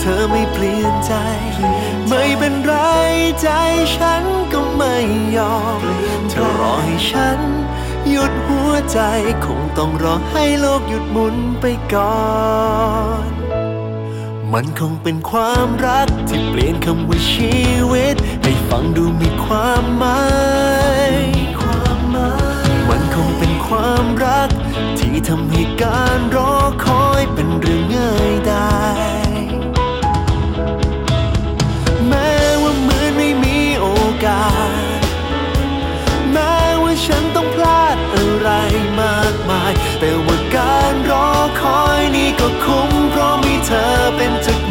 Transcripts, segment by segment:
เธอไม่เปลี่ยนใจ ไม่เป็นไรใจฉันก็ไม่ยอม เธอรอให้ฉัน หยุดหัวใจคงต้องรอให้โลกหยุดหมุนไปก่อน มันคงเป็นความรักที่เปลี่ยนคำว่าชีวิต ให้ฟังดูมีความหมาย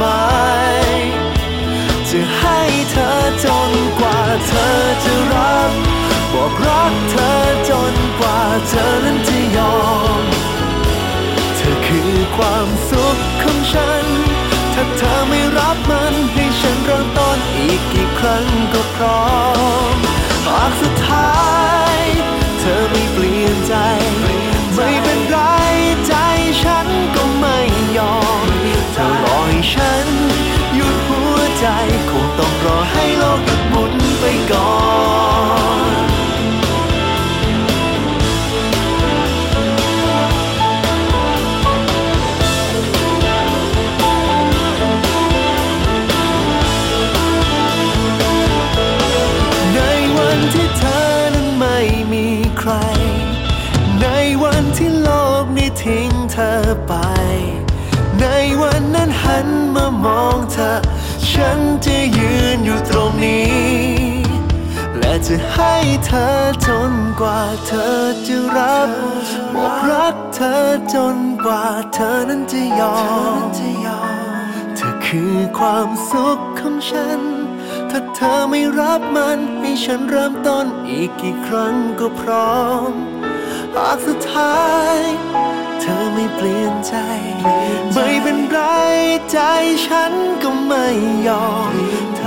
มายจะให้เธอจนกว่าเธอจะรับบอกรักเธอจนกว่าเธอนั้นจะยอม เธอคือความสุขของฉัน ถ้าเธอไม่รับมันให้ฉันเริ่มต้นอีกกี่ครั้งก็พร้อมหากสุดท้าย ต้องรอให้โลกหมุนไปก่อนในวันที่เธอนั้นไม่มีใคร ในวันที่โลกนี้ทิ้งเธอไป ในวันนั้นหันมามองเธอ ฉันจะ อยู่ตรงนี้ และจะให้เธอจนกว่าเธอจะรับบอกรักเธอจนกว่าเธอนั้นจะยอม เธอคือความสุขของฉัน ถ้าเธอไม่รับมันให้ฉันเริ่มต้นอีกกี่ครั้งก็พร้อม หากสุดท้ายเธอไม่เปลี่ยนใจ ไม่เป็นไรใจฉันก็ไม่ยอม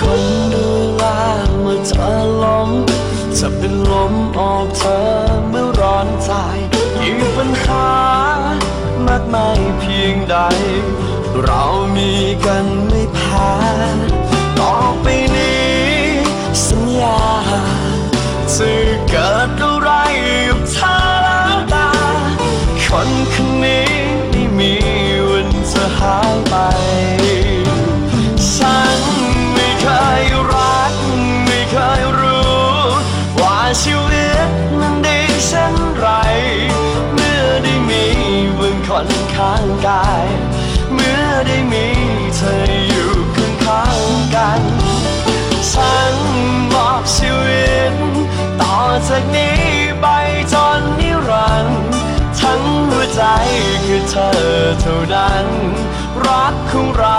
คนดูแลเมื่อเธอล้มจะเป็นลมออกเธอเมื่อร้อนใจยิ่งปัญหามากมายเพียงใด เรามีกันไม่แพ้ ข้างกาย เมื่อได้มีเธออยู่ข้างข้างๆกันฉันมอบชีวิต ต่อจากนี้ไปจนนิรันดร์ทั้งหัวใจคือเธอเท่านั้น รักของเรา